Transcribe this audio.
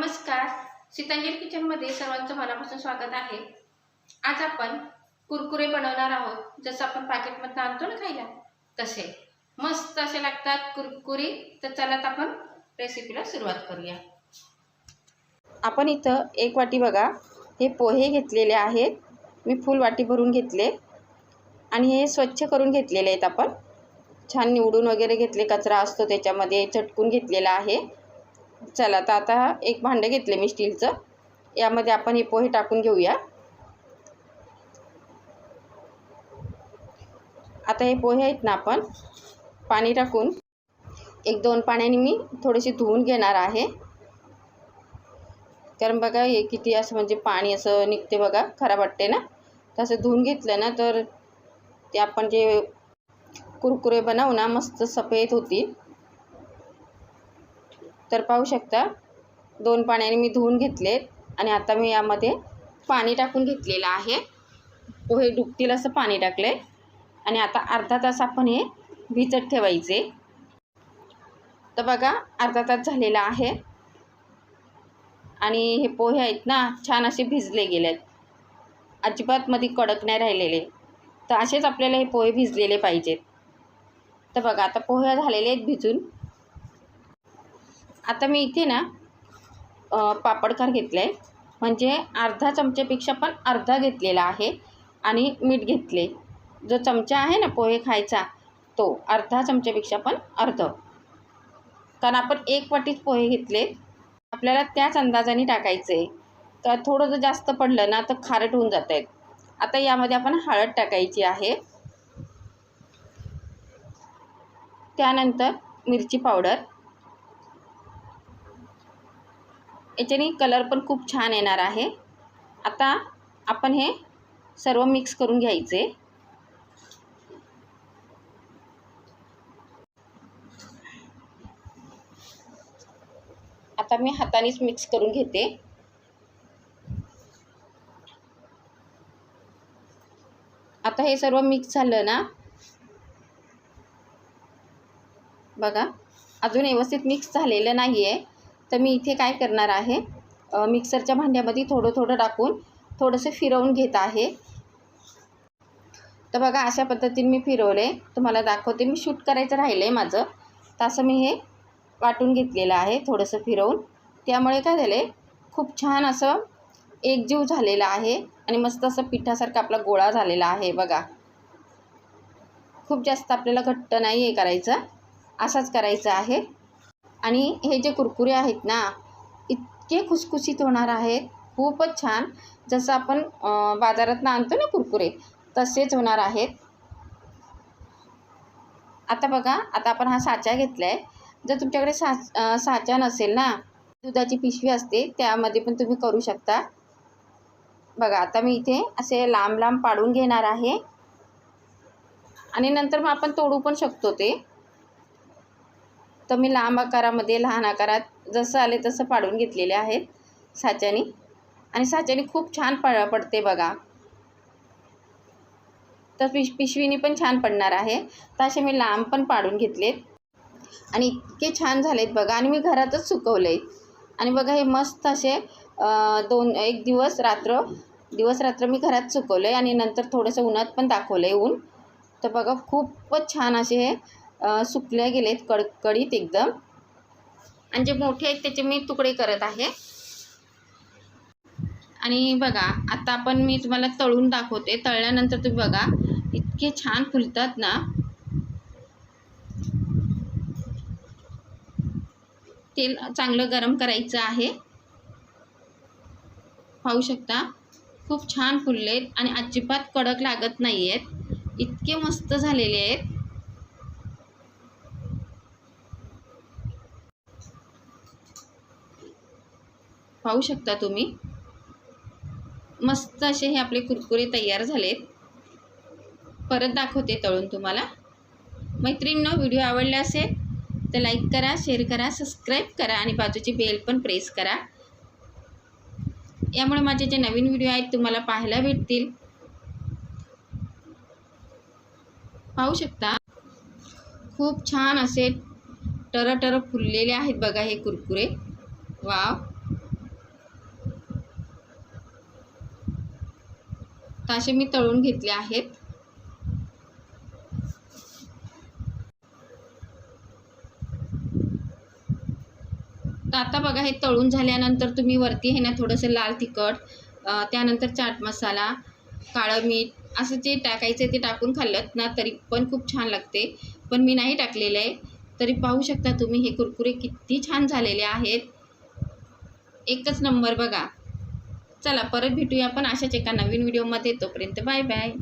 नमस्कार. सीतांजली किचनमध्ये सर्वांचं मनापासून स्वागत आहे. आज आपण कुरकुरे बनवणार आहोत. जसं आपण पॅकेटमधनं आणतो ना खायला तसे. मस्त असे लागतात कुरकुरी. तर चला आपण रेसिपीला सुरुवात करूया. आपण इथं एक वाटी बघा. हे पोहे घेतलेले आहेत. मी फुल वाटी भरून घेतले. आणि हे स्वच्छ करून घेतलेले आहेत आपण. छान निवडून वगैरे घेतले. कचरा असतो त्याच्यामध्ये. चटकून घेतलेला आहे. चला तर आता एक भांडं घेतले मी स्टीलचं. यामध्ये आपण हे पोहे टाकून घेऊया. आता हे पोहे आहेत ना आपण पाणी टाकून. एक दोन पाण्याने मी थोडेसे धुवून घेणार आहे. कारण बघा हे किती असं म्हणजे पाणी असं निघते बघा खराब वाटते ना. तसं धुवून घेतलं ना तर ते आपण जे कुरकुरे बनवू ना मस्त सफेद होतील. तर पाहू शकता दोन पाण्याने मी धुवून घेतलेत आणि आता मी यामध्ये पाणी टाकून घेतलेलं आहे. पोहे डुबतील असं पाणी टाकलं आहे आणि आता अर्धा तास आपण हे भिजत ठेवायचे. तर बघा अर्धा तास झालेला आहे. आणि हे पोहे आहेत ना छान असे भिजले गेलेत. आहेत मध्ये कडक नाही राहिलेले. तर असेच आपल्याला हे पोहे भिजलेले पाहिजेत. तर बघा आता पोहे झालेले आहेत भिजून. आता मी इथे ना पापडकार घेतला आहे म्हणजे अर्धा चमच्यापेक्षा पण अर्धा घेतलेला आहे आणि मीठ घेतले जो चमचा आहे ना पोहे खायचा तो अर्धा चमच्यापेक्षा पण अर्ध. कारण आपण एक वाटीच पोहे घेतले आपल्याला त्याच अंदाजाने टाकायचं आहे तर थोडं जर जास्त पडलं ना तर खारट होऊन जात आहेत आता यामध्ये आपण हळद टाकायची आहे. त्यानंतर मिरची पावडर. याच्याने कलर पण खूप छान येणार आहे. आता आपण हे सर्व मिक्स करून घ्यायचे. आता मी हातानेच मिक्स करून घेते. आता हे सर्व मिक्स झालं ना? बघा अजून व्यवस्थित मिक्स झालेलं नाही आहे तर मी इथे काय करणार आहे? मिक्सरच्या भांड्यामध्ये थोडं थोडं टाकून थोडंसं फिरवून घेत आहे. तर बघा अशा पद्धतीने मी फिरवले. तुम्हाला दाखवते मी शूट करायचं राहिलं आहे माझं. तर असं मी हे वाटून घेतलेलं आहे थोडंसं फिरवून. त्यामुळे काय झालं आहे खूप छान असं एकजीव झालेला आहे आणि मस्त असं पिठासारखा आपला गोळा झालेला आहे बघा. खूप जास्त आपल्याला घट्ट नाही आहे करायचं. असाच करायचं आहे. आणि हे जे कुरकुरे आहेत ना इतके खुसखुशीत होणार आहेत. खूपच छान. जसं आपण बाजारात आणतो ना कुरकुरे तसेच होणार आहेत. आता बघा आता आपण हा साचा घेतला आहे जर तुमच्याकडे सा साचा नसेल ना दुधाची पिशवी असते त्यामध्ये पण तुम्ही करू शकता. बघा आता मी इथे असे लांब लांब पाडून घेणार आहे. आणि नंतर मग आपण तोडू पण शकतो ते. तर मी लांब आकारामध्ये लहान आकारात जसं आले तसं पाडून घेतलेले आहेत साच्याने. आणि साच्याने खूप छान प पडते बघा. तर पिश पिशवीने पण छान पडणार आहे. तर असे मी लांब पण पाडून घेतलेत. आणि इतके छान झालेत बघा. आणि मी घरातच सुकवले आणि बघा हे मस्त असे दोन एक दिवस रात्र दिवस रात्र मी घरात सुकवलं आहे आणि नंतर थोडंसं उन्हात पण दाखवलं आहे ऊन. तर बघा खूपच छान असे हे सुकले गेलेत कडकडीत एकदम. आणि जे मोठे आहेत त्याचे मी तुकडे करत आहे. आणि बघा आता आपण मी तुम्हाला तळून दाखवते. तळल्यानंतर तुम्ही बघा इतके छान फुलतात ना. तेल चांगलं गरम करायचं आहे. पाहू शकता खूप छान फुललेत आणि अजिबात कडक लागत नाही आहेत इतके मस्त झालेले आहेत. पाहू शकता तुम्ही. मस्त असे हे आपले कुरकुरे तयार झालेत. परत दाखवते तळून तुम्हाला. मैत्रिणींनो व्हिडिओ आवडला असेल तर लाईक करा शेअर करा सबस्क्राईब करा आणि बाजूची बेल पण प्रेस करा. यामुळे माझे जे नवीन व्हिडिओ आहेत तुम्हाला पाहायला भेटतील. पाहू शकता. खूप छान असे टर टर फुललेले आहेत बघा हे कुरकुरे. वाव. तर असे मी तळून घेतले आहेत. तर आता बघा हे तळून झाल्यानंतर तुम्ही वरती हे ना थोडंसं लाल तिखट त्यानंतर चाट मसाला काळं मीठ असं जे टाकायचं ते टाकून खाल्लं ना तरी पण खूप छान लागते. पण मी नाही टाकलेलं आहे. तरी पाहू शकता तुम्ही हे कुरकुरे किती छान झालेले आहेत. एकच नंबर बघा. चला परत भेटूया आपण अशाच एका नवीन व्हिडिओमध्ये तोपर्यंत बाय बाय.